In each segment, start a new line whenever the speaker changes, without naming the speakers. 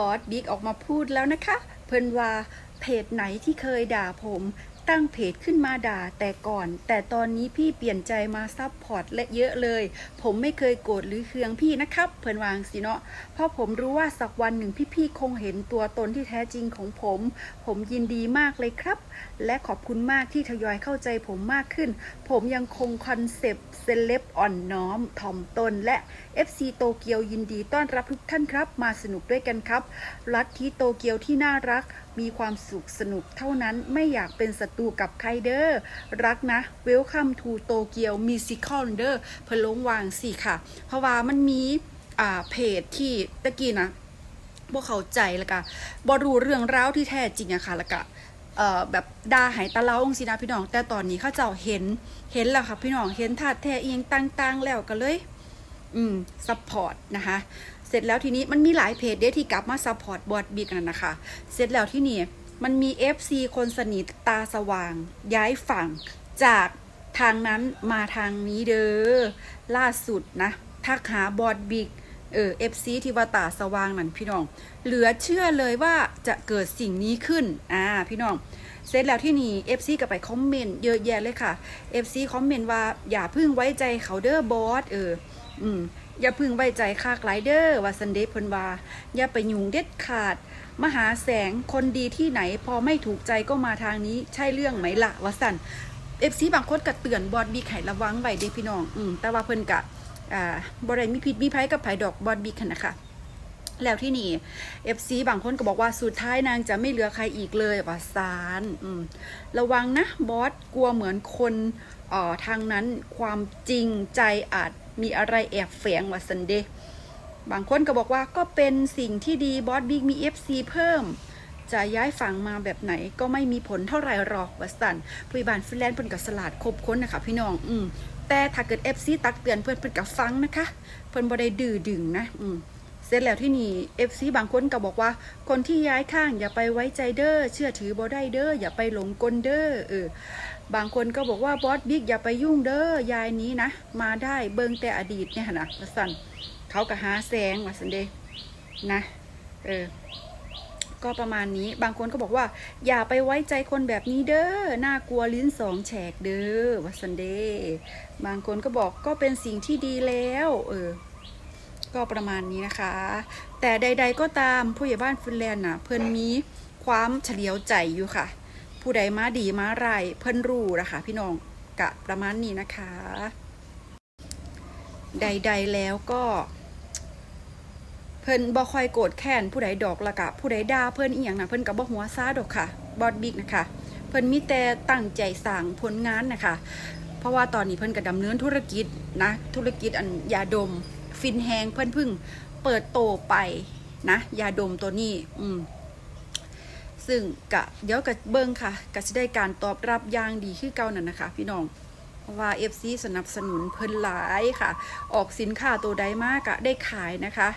บอสบิ๊กออกมาพูดแล้วนะคะ เพิ่นว่าเพจไหนที่เคยด่าผม ตั้งเพจขึ้นมาด่าแต่ก่อน แต่ตอนนี้พี่เปลี่ยนใจมาซับพอร์ตและเยอะเลย ผมไม่เคยโกรธหรือเคืองพี่นะครับ เพิ่นวางสิเนาะเพราะผมรู้ว่าสักวันหนึ่งพี่ๆคงเห็นตัวตนที่แท้จริงของผม ผมยินดีมากเลยครับ และขอบคุณมากที่ทยอยเข้าใจผมมากขึ้น ผมยังคงคอนเซปต์เซเลบอ่อนน้อมถ่อมตนและ FC โตเกียวยินดีต้อนรับทุกท่านครับ มาสนุกด้วยกันครับรัฐที่โตเกียวที่น่ารัก มีความสุขสนุกเท่านั้นไม่อยากเป็นศัตูกับใครเด้อรักนะ Welcome to โตเกียวมิสิคอลเด้อเพนลงวางสิค่ะ เพราะว่ามันมีอ่าเพจที่ตะกี้นะบ่เข้าใจแล้วก็บ่รู้เรื่องราวที่แท้จริงอะค่ะแล้วก็เอ่อแบบด่าหายตะเล่าจังซี่นะพี่น้อง แต่ตอนนี้เขาเจ้าเห็นเห็นแล้วค่ะพี่น้องเห็นท่าแท้เอียงต่างๆ แล้วก็เลย อืมซัพพอร์ตนะคะ เสร็จแล้วทีนี้มันมีหลายเพจเด้ที่กลับมาซัพพอร์ตบอดบิ๊กนั่นนะคะ เสร็จแล้วที่นี่ มันมี FC คนสนิทตาสว่าง ย้ายฝั่งจากทางนั้นมาทางนี้เด้อล่าสุดนะทักหาบอดบิ๊กเออ FC ที่ว่าตาสว่างนั่นพี่น้อง เหลือเชื่อเลยว่าจะเกิดสิ่งนี้ขึ้นอ่าพี่น้องเสร็จแล้วที่นี่ FC ก็ไปคอมเมนต์เยอะแยะเลยค่ะ FC คอมเมนต์ว่าอย่าพึ่งไว้ใจเขาเด้อบอสเอออืม อย่าพึ่งไว้ใจคากไลเดอร์ว่าซันเดย์พนวาอย่าไปยุ่งเด็ดขาด มหาแสงคนดีที่ไหน พอไม่ถูกใจก็มาทางนี้ใช่เรื่องไหมล่ะว่าสันเอฟซีบางคนก็เตือนบอดบีไข่ระวังไว้เด้พี่น้อง อืมแต่ว่าเพิ่นกะอ่าบริมีพิษมีภัยกับไผดอกบอดบีกันนะคะแล้วที่นี่ FC บางคนก็บอกว่าสุดท้ายนางจะไม่เหลือใครอีกเลยว่าซานอืมระวังนะบอสกลัวเหมือนคนเอ่อทางนั้นความจริงใจอาจ มีอะไรแอบแฝงว่าสันเดย์บางคนก็บอกว่าก็เป็นสิ่งที่ดีบอสบิ๊กมี FC เพิ่ม จะย้ายฝั่งมาแบบไหนก็ไม่มีผลเท่าไหร่หรอกวัสันผู้บานฟินแลนด์เพิ่นกับสลัดครบค้นนะคะพี่น้องอืมแต่ถ้าเกิด FC ตักเตือนเพื่อนเพิ่นกับฟังนะคะ เพิ่นบ่ได้ดื้อดึงนะอืม เสร็จแล้วที่นี่ FC บางคนก็บอกว่า คนที่ย้ายข้างอย่าไปไว้ใจเด้อเชื่อถือบ่ได้เด้ออย่าไปหลงกลเด้อเออบางคนก็บอกว่าบอสบิ๊กอย่าไปยุ่งเด้อยายนี้นะ มาได้เบิงแต่อดีตเนี่ยนะว่าซั่นเขาก็หาแสงว่าซั่นเด้นะเออก็ประมาณนี้บางคนก็บอกว่า อย่าไปไว้ใจคนแบบนี้เด้อน่ากลัวลิ้นสองแฉกเด้อวัสันเดบางคนก็บอกก็เป็นสิ่งที่ดีแล้ว เออ ก็ประมาณนี้นะคะ แต่ใด ๆ ก็ตามผู้ใหญ่บ้านฟินแลนด์น่ะ เพิ่นมีความเฉลียวใจอยู่ค่ะ ผู้ใดมาดีมาไรเพิ่นรู้นะคะพี่น้องกะประมาณนี้นะคะ ใด ๆ แล้วก็เพิ่นบ่ค่อยโกรธแค้นผู้ใดดอกละกะ ผู้ใดด่าเพิ่นอีหยังนะเพิ่นก็บ่หัวซาดอกค่ะ บอดบิ๊กนะคะ เพิ่นมีแต่ตั้งใจสร้างผลงานนะคะ เพราะว่าตอนนี้เพิ่นก็ดำเนินธุรกิจนะ ธุรกิจอันยาดม ฟินแฮงเพิ่นเพึ่งเปิดโตไปนะยาดมตัวนี้ อืมซึ่งกะเดี๋ยวกะเบิ้งค่ะกะจะได้การตอบรับอย่างดีคือเก่านั่นนะคะ พี่น้องเพราะว่า FC สนับสนุนเพิ่นหลายค่ะ ออกสินค้าตัวใดมากกะได้ขายนะคะ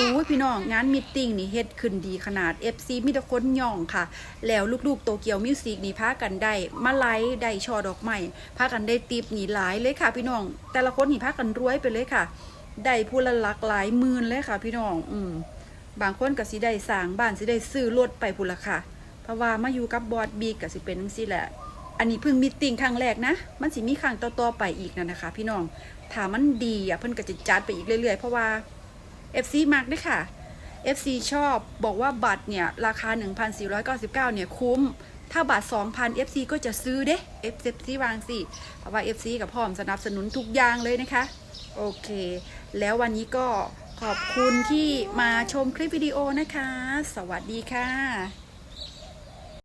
อู้พี่น้องงานมิทติ้งนี่เฮ็ดขึ้นดีขนาด FC มีแต่คนย่องค่ะ แล้วลูกๆโตเกียวมิวสิกนี่พากันได้มาไลฟ์ได้ช่อดอกไม้พากันได้ติปนี่หลายเลยค่ะ พี่น้อง แต่ละคนนี่พากันรวยไปเลยค่ะได้ผู้ละหลักหลายหมื่นเลยค่ะ พี่น้อง อืมบางคนก็สิได้สร้างบ้านสิได้ซื้อรถไปพุ่นละค่ะ เพราะว่ามาอยู่กับบอดบีก็สิเป็นจังซี่แหละอันนี้เพิ่งมีตติ้งครั้งแรกนะ มันสิมีครั้งต่อๆไปอีกนะนะคะ พี่น้องถ้ามันดีอะเพิ่นก็จะจัดไปอีกเรื่อยๆ เพราะว่า FC มากด้วยค่ะ FC ชอบบอกว่าบัตรเนี่ยราคา 1,499 เนี่ยคุ้ม ถ้าบัตร 2,000 FC ก็จะซื้อเด้ FC วางสิเพราะว่า FC กับพ่อมสนับสนุนทุกอย่างเลยนะคะ โอเค แล้ววันนี้ก็ขอบคุณที่มาชมคลิปวิดีโอนะคะ สวัสดีค่ะ